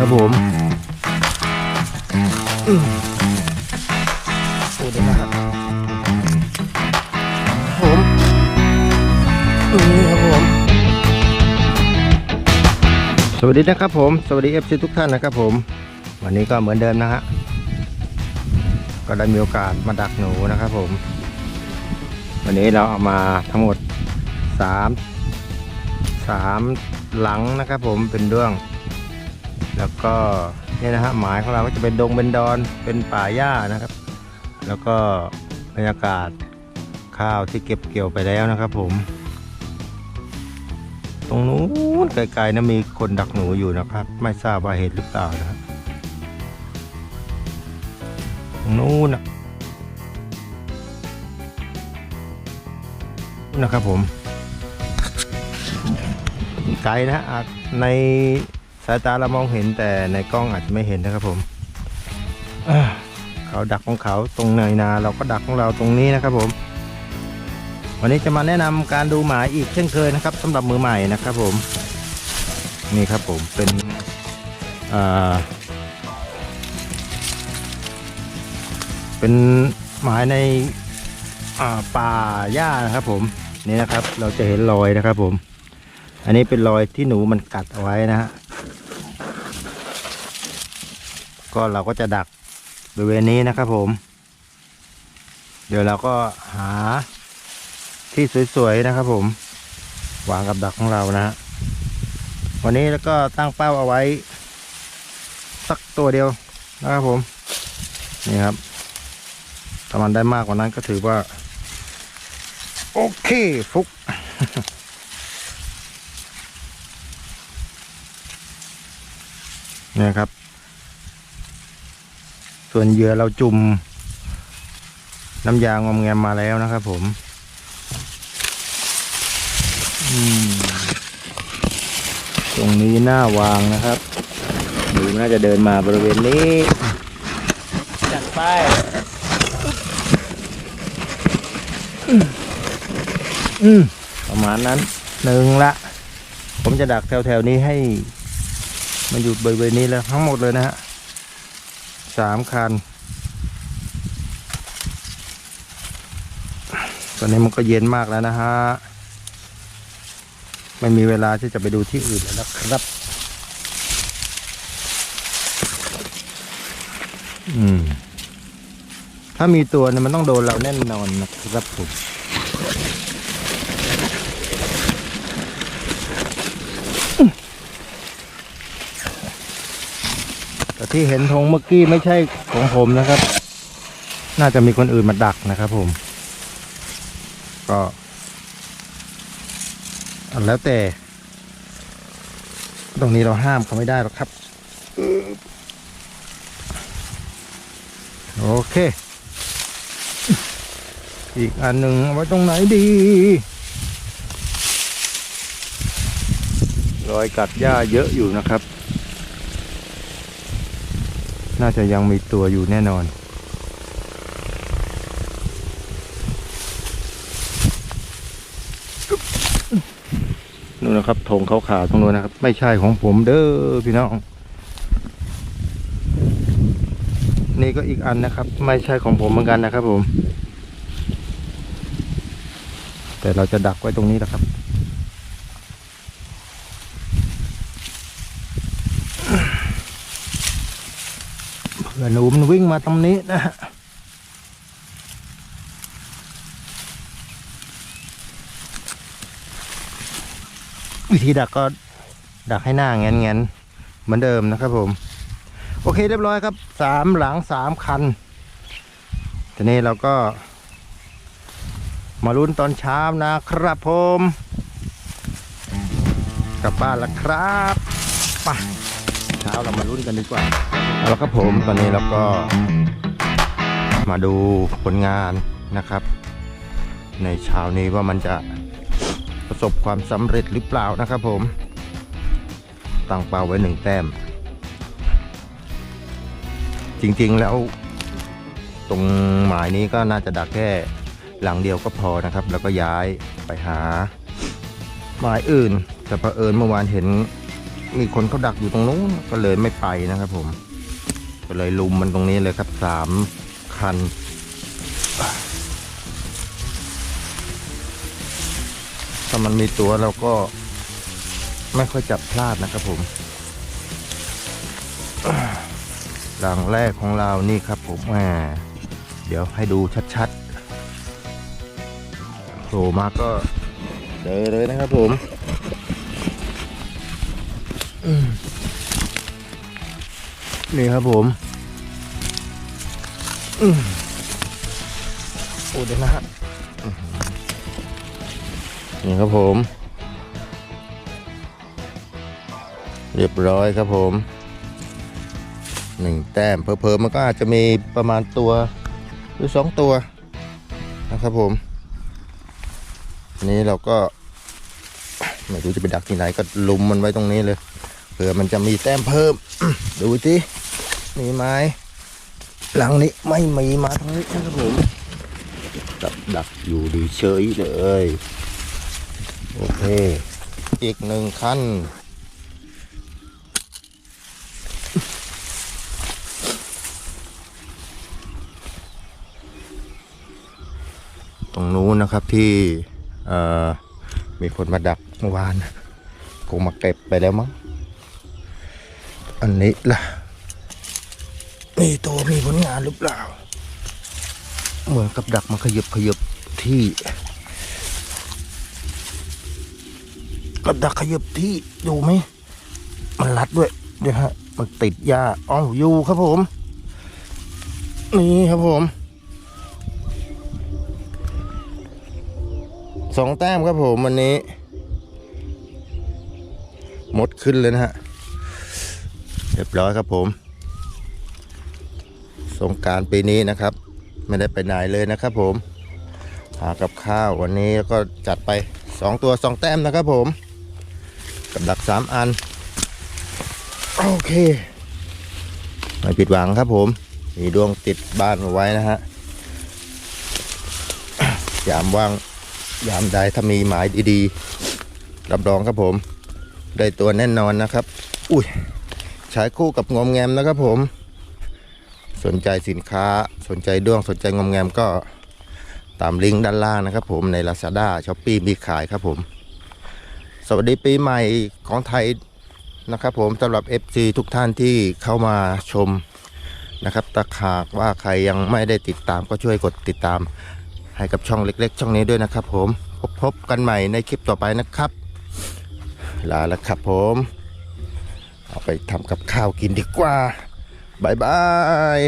ครับผมอืมโอ้เดี๋ยวนะครับผมนี่ครับผม สวัสดีนะครับผม สวัสดีเอฟซีทุกท่านนะครับผม วันนี้ก็เหมือนเดิมนะฮะ ก็ได้มีโอกาสมาดักหนูนะครับผม วันนี้เราเอามาทั้งหมดสามสามหลังนะครับผมเป็นด้วง แล้วก็เนี่ยนะฮะหมายของเราก็จะเป็นดงเป็นดอนเป็นป่าหญ้านะครับ แล้วก็บรรยากาศข้าวที่เก็บเกี่ยวไปแล้วนะครับ ผม ตรงนู้นไกลๆนะมีคนดักหนูอยู่นะครับ ไม่ทราบว่าเหตุหรือเปล่านะครับตรงนู้นนะนะครับผมไกลนะฮะอาจใน สายตาเรามองเห็นแต่ในกล้องอาจจะไม่เห็นนะครับผมอ่าเขาดักของเขาตรงเนยนา เราก็ดักของเราตรงนี้นะครับผม วันนี้จะมาแนะนำการดูหมายอีกเช่นเคยนะครับสำหรับมือใหม่นะครับผม นี่ครับผมเป็นอ่าเป็นหมายในอ่าป่าหญ้านะครับผมนี่นะครับเราจะเห็นรอยนะครับผม อันนี้เป็นรอยที่หนูมันกัดเอาไว้นะฮะ ก็เราก็จะดักบริเวณนี้นะครับผม เดี๋ยวเราก็หาที่สวยๆนะครับผมวางกับดักของเรานะฮะวันนี้แล้วก็ตั้งเป้าเอาไว้ สักตัวเดียวนะครับผม นี่ครับถ้ามันได้มากกว่านั้นก็ถือว่า โอเคฟุกเนี่ยครับ ส่วนเหยื่อเราจุ่มน้ำยางอมแงมมาแล้วนะครับผมอืมตรงนี้หน้าวางนะครับหนูน่าจะเดินมาบริเวณนี้ จัดไปอืมประมาณนั้นหนึ่งละ ผมจะดักแถวๆนี้ให้ มันอยู่บริเวณนี้แล้วทั้งหมดเลยนะฮะ สามคัน ตอนนี้มันก็เย็นมากแล้วนะฮะ ไม่มีเวลาที่จะไปดูที่อื่นแล้วนะครับ อืม ถ้ามีตัวเนี่ยมันต้องโดนเราแน่นอนนะครับผม ที่เห็นธงเมื่อกี้ไม่ใช่ของผมนะครับ น่าจะมีคนอื่นมาดักนะครับผม ก็แล้วแต่ ตรงนี้เราห้ามเขาไม่ได้หรอกครับ โอเค อีกอันหนึ่งไว้ตรงไหนดีรอยกัดหญ้าเยอะอยู่นะครับ น่าจะยังมีตัวอยู่แน่นอน นู่นนะครับธงขาวๆตรงนู้นนะครับ ไม่ใช่ของผมเด้อพี่น้อง นี่ก็อีกอันนะครับ ไม่ใช่ของผมเหมือนกันนะครับผม แต่เราจะดักไว้ตรงนี้นะครับ เพื่อน หนูมันวิ่งมาตรงนี้นะฮะวิธีดักก็ดักให้หน้าแงนแงนๆเหมือนเดิมนะครับผม โอเคเรียบร้อยครับสามหลังสามคันทีนี้เราก็ มาลุ้นตอนเช้านะครับผมกลับบ้านแล้วครับไปเช้าเรามาลุ้นกันดีกว่า เอาละครับผมตอนนี้เราก็มาดูผลงานนะครับ ในเช้านี้ว่ามันจะประสบความสำเร็จหรือเปล่านะครับผม ตั้งเป้าไว้หนึ่งแต้ม จริงๆแล้ว ตรงหมายนี้ก็น่าจะดักแค่หลังเดียวก็พอนะครับ แล้วก็ย้ายไปหา หมายอื่น แต่เผอิญเมื่อวานเห็นมีคนเขาดักอยู่ตรงนู้นก็เลยไม่ไปนะครับผม ก็เลยลุมมันตรงนี้เลยครับสามคัน ถ้ามันมีตัวเราก็ไม่ค่อยจับพลาดนะครับผม หลังแรกของเรานี่ครับผมแหมเดี๋ยวให้ดูชัดๆโผล่มาก็เจอเลยนะครับผม อืม นี่ครับผมอืมโอ้เดี๋ยวนะฮะอื้อหือนี่ครับผม เรียบร้อยครับผมหนึ่งแต้มเพอๆมันก็อาจจะมีประมาณตัวหรือสองตัวนะครับผมอันนี้เราก็ ไม่รู้จะไปดักที่ไหนก็ลุมมันไว้ตรงนี้เลยเผื่อมันจะมีแต้มเพิ่ม ดูสิมีไหมหลังนี้ไม่มีมาทางนี้นะครับผมดักดักอยู่ดีเฉยเลย โอเค อีกหนึ่งขั้นตรงนู้นนะครับที่เอ่อมีคนมาดักเมื่อวานคงมาเก็บไปแล้วมั้ง อันนี้ล่ะมีตัวมีผลงานหรือเปล่า เหมือนกับดักมาขยับขยับที่ กับดักขยับที่ดูไหมมันรัดด้วยเดี๋ยวฮะ มันติดยาอ๋ออยู่ครับผม นี่ครับผมสองแต้มครับผมวันนี้ หมดขึ้นเลยนะฮะเรียบร้อยครับผม สงการปีนี้นะครับ ไม่ได้ไปไหนเลยนะครับผม หากับข้าววันนี้ก็จัดไปสองตัวสองแต้มนะครับผม กับดักสามอัน โอเค ไม่ผิดหวังครับผม มีดวงติดบ้านเอาไว้นะฮะ ยามว่าง ยามใดถ้ามีหมายดีๆ รับรองครับผม ได้ตัวแน่นอนนะครับ อุ้ย ใช้คู่กับงอมแงมนะครับผม สนใจสินค้าสนใจด้วงสนใจงอมแงมก็ตามลิงก์ด้านล่างนะครับผมใน Lazada s h o p e e มีขายครับผม สวัสดีปีใหม่ของไทยนะครับผมสำหรับ FC ทุกท่านที่เข้ามาชมนะครับตะหากว่าใครยังไม่ได้ติดตามก็ช่วยกดติดตามให้กับช่องเล็ก ๆ ช่องนี้ด้วยนะครับผมพบพบกันใหม่ในคลิปต่อไปนะครับ ลาแล้วครับผม เอาไปทำกับข้าวกินดีกว่าบายบาย